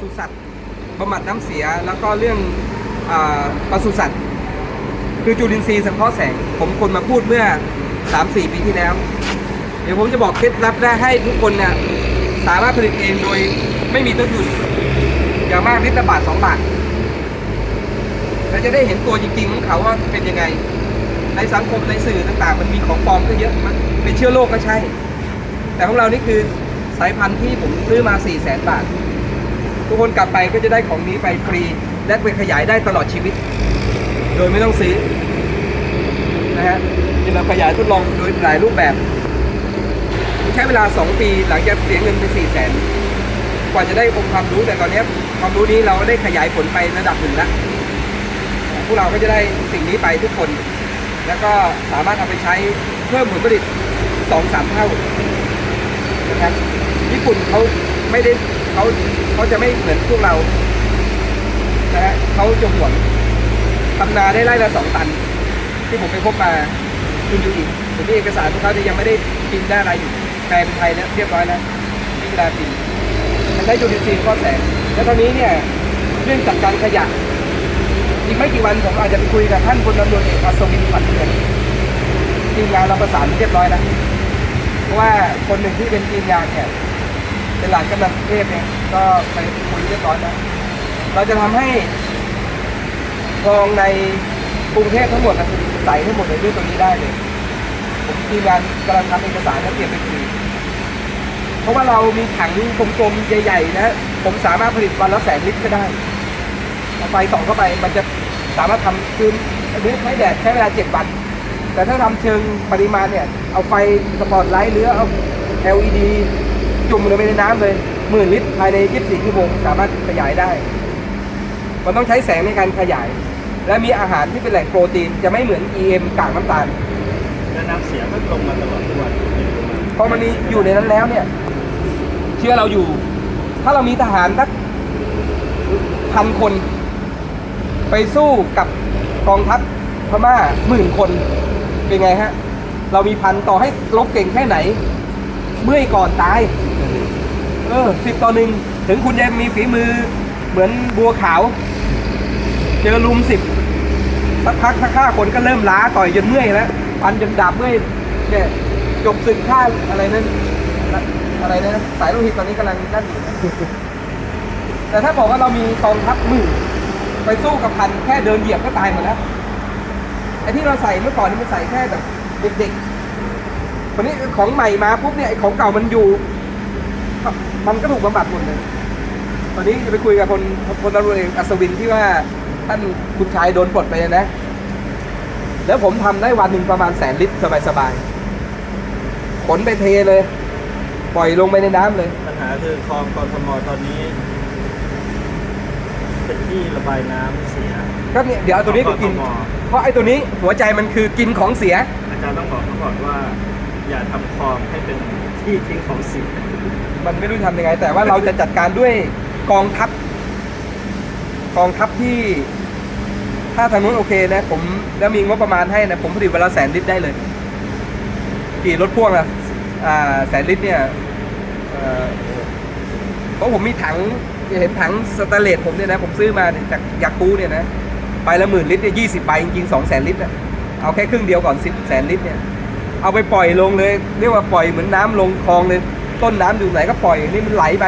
ศุสัตว์บำบัดน้ำเสีย แล้วก็เรื่องอาปศุสัตว์ คือจุลินทรีย์สังเคราะห์แสง ผมคนมาพูดเมื่อ 3-4 ปีที่แล้ว เดี๋ยวผมจะบอกเคล็ดลับและให้ทุกคนเนี่ยสามารถผลิตเองโดยไม่มีต้นทุนอย่างมากลิตรละบาท2บาทแล้วจะได้เห็นตัวจริงๆของเขาว่าเป็นยังไง ในสังคมในสื่อต่างๆ มันมีของปลอมก็เยอะมันเป็นเชื้อโรคก็ใช่ แต่ของเรานี่คือสายพันธุ์ที่ผมซื้อมา4 0 0แสนบาท ทุกคนกลับไปก็จะได้ของนี้ไปฟรี และไปขยายได้ตลอดชีวิต โดยไม่ต้องซื้อนะฮะที่เราขยายทดลองโดยหลายรูปแบบใช้เวลา 2 ปีหลังจากเสียเงินไป4 0 0แสนกว่าจะได้องค์ความรู้แต่ตอนนี้ความรู้นี้เราได้ขยายผลไประดับหนึ่งแล้วพวกเราก็จะได้สิ่งนี้ไปทุกคน แล้วก็สามารถเอาไปใช้เพิ่มผลผลิตสองสามเท่านะครับญี่ปุ่นเขาไม่ได้ เขาเขาจะไม่เหมือนพวกเรานะฮะเขาจะหวงทำนาได้ไร่ละสองตัน ที่ผมไปพบมาคุณดูอีกผมมีเอกสารพวกเขาจะยังไม่ได้พิมพ์ได้อะไรอยู่แปลเป็นไทยแล้วเรียบร้อยแล้วนี่เวลาพิมพ์มันได้จุลินทรีย์ข้อแสงแล้วตอนนี้เนี่ยเรื่องจัดการขยะอีกไม่กี่วันผมอาจจะไปคุยกับท่านพลตำรวจเอกอัศวินขวัญเมืองทีมงานเราประสานเรียบร้อยแล้วเพราะว่าคนหนึ่งที่เป็นทีมงานเนี่ย เป็นหลานกำนันเทพเนี่ยก็ไปคุยเรียบร้อยแล้วเราจะทำให้คลองในกรุงเทพทั้งหมดนะใสทั้งหมดเลยด้วยตัวนี้ได้เลยผมทีมงานกำลังทำเอกสารแล้วเตรียมไปคุยเพราะว่าเรามีถังกลมๆใหญ่ๆนะผมสามารถผลิตวันละแสนลิตรก็ได้เอาไฟส่องเข้าไปมันจะสามารถทำคืนอันนี้ใช้แดดใช้เวลาเจ็ดวัน แต่ถ้าทำเชิงปริมาณเนี่ย เอาไฟสปอตไลท์หรือเอา LED จุ่มลงไปในน้ำเลยหมื่นลิตรภายใน 24 ชั่วโมงสามารถขยายได้ มันต้องใช้แสงในการขยาย และมีอาหารที่เป็นแหล่งโปรตีนจะไม่เหมือน EM กากน้ำตาลและน้ำเสียก็ลงมาตลอดทุกวันพอมันมีอยู่ในนั้นแล้วเนี่ย เชื่อเราอยู่ ถ้าเรามีทหารสักพันคน ไปสู้กับกองทัพพม่าหมื่นคนเป็นไงฮะ เรามีพันต่อให้ลบเก่งแค่ไหน เมื่อยก่อนตาย เออสิบต่อหนึ่งถึงคุณจะมีฝีมือเหมือนบัวขาว เจอลุมสิบสักพักถ้าฆ่าคนก็เริ่มล้าต่อยจนเมื่อยแล้วฟันจนดาบเมื่อยเนี่ยจบศึกฆ่าอะไรนั่นอะไรนะสายโลหิตตอนนี้กำลังนั่นอยู่แต่ถ้าบอกว่าเรามีกองทัพมื่นไปสู้กับพันแค่เดินเหยียบก็ตายหมดแล้วไอ้ที่เราใส่เมื่อก่อนนี่มันใส่แค่แบบเด็กๆวันนี้ของใหม่มาปุ๊บเนี่ยไอ้ของเก่ามันอยู่ มันก็ถูกบำบัดหมดเลย ตอนนี้จะไปคุยกับคนคนตำรวจเอกอัศวินที่ว่าท่านคุณชายโดนปลดไปนะ แล้วผมทำได้วันหนึ่งประมาณแสนลิตรสบายๆ ขนไปเทเลย ปล่อยลงไปในน้ำเลย ปัญหาคือคลองกทมตอนนี้ เป็นที่ระบายน้ำเสีย ก็เนี่ยเดี๋ยวเอาตัวนี้ไปกินของกทมเพราะไอ้ตัวนี้หัวใจมันคือกินของเสีย อาจารย์ต้องบอกเขาก่อนว่า อย่าทำคลองให้เป็น ที่ทิ้งของเสียมันไม่รู้ทำยังไง แต่ว่าเราจะจัดการด้วยกองทัพ กองทัพที่ ถ้าทางนู้นโอเคนะ ผมแล้วมีงบประมาณให้นะผมผลิตวันละแสนลิตรได้เลย กี่รถพ่วงอะอ่าแสนลิตรเนี่ยเพราะผมมีถังเห็นถังสแตนเลสผมเนี่ยนะ ผมซื้อมาเนี่ยจากยาคูเนี่ยนะไปละหมื่นลิตรเนี่ยยี่สิบใบจริงๆสองแสนลิตรอะเอาแค่ครึ่งเดียวก่อนสิบแสนลิตรเนี่ย เอาไปปล่อยลงเลย เรียกว่าปล่อยเหมือนน้ำลงคลองเลย ต้นน้ำอยู่ไหนก็ปล่อยนี่มันไหลไป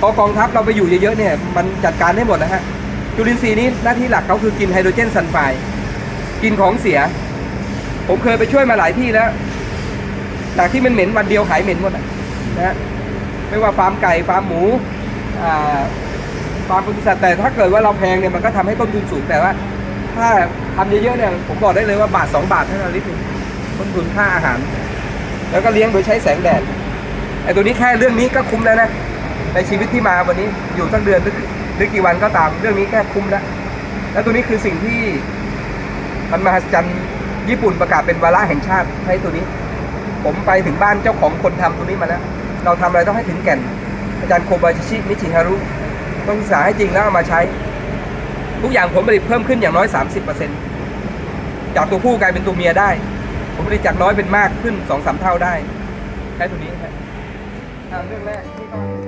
พอกองทัพเราไปอยู่เยอะๆเนี่ยมันจัดการได้หมดนะฮะจุลินทรีย์นี้หน้าที่หลักเขาคือกินไฮโดรเจนซัลไฟด์กินของเสีย ผมเคยไปช่วยมาหลายที่แล้วจากที่มันเหม็นวันเดียวหายเหม็นหมดนะฮะไม่ว่าฟาร์มไก่ฟาร์มหมูฟาร์มปศุสัตว์แต่ถ้าเกิดว่าเราแพงเนี่ยมันก็ทำให้ต้นทุนสูงแต่ว่า ถ้าทำเยอะๆเนี่ยผมบอกได้เลยว่าบาทสองบาทเท่านั้นลิตรนึง ต้นทุนค่าอาหาร แล้วก็เลี้ยงโดยใช้แสงแดดไอ้ตัวนี้แค่เรื่องนี้ก็คุ้มแล้วนะในชีวิตที่มาวันนี้อยู่สักเดือนหรือหรือกี่วันก็ตามเรื่องนี้แค่คุ้มแล้ว แล้วตัวนี้คือสิ่งที่มันมหัศจรรย์ญี่ปุ่นประกาศเป็นวาระแห่งชาติให้ตัวนี้ ผมไปถึงบ้านเจ้าของคนทำตัวนี้มาแล้ว เราทำอะไรต้องให้ถึงแก่น อาจารย์โคบาชิชินิชิฮารุต้องศึกษาให้จริงแล้วเอามาใช้ ทุกอย่างผลผลิตเพิ่มขึ้นอย่างน้อย 30%จากตัวผู้กลายเป็นตัวเมียได้ ผมผลิตจากน้อยเป็นมากขึ้นสองสามเท่าได้ แค่ตัวนี้ครับเรื่องแรกที่ต้อง